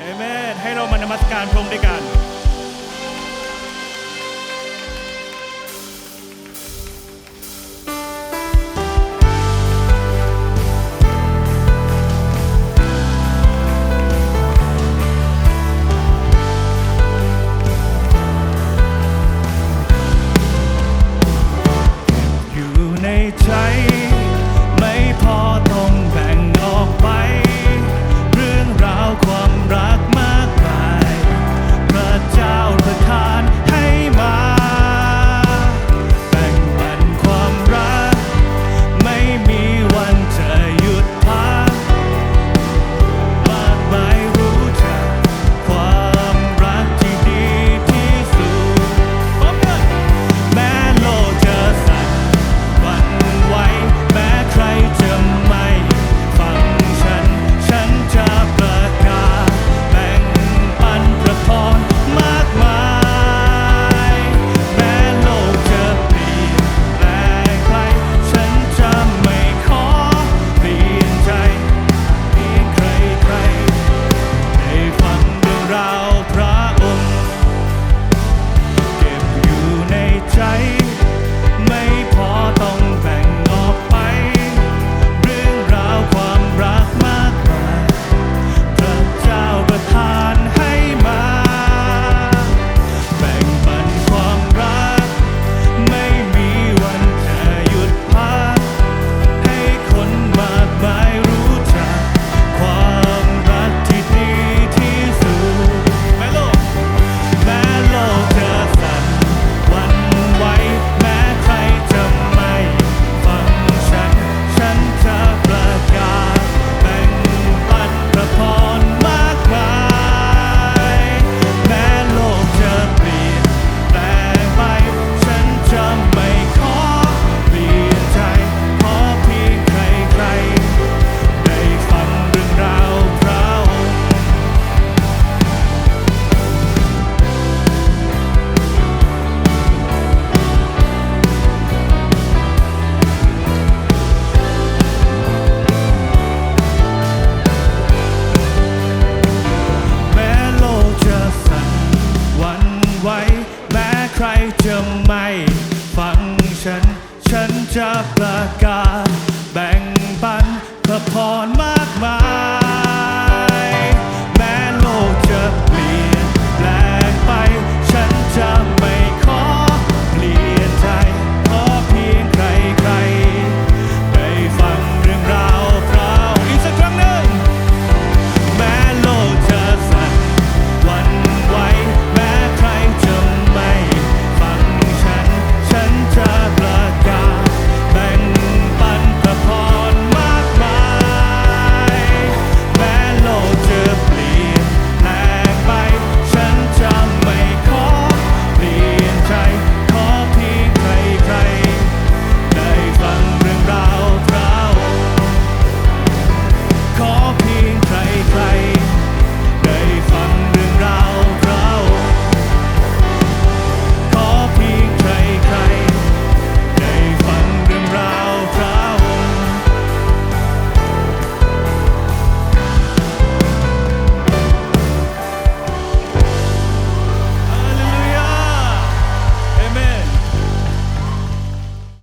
เอเมนให้เรามานมัสการพระองด้วยกันใจ ใครจะไม่ฟังฉัน ฉันจะประกาศ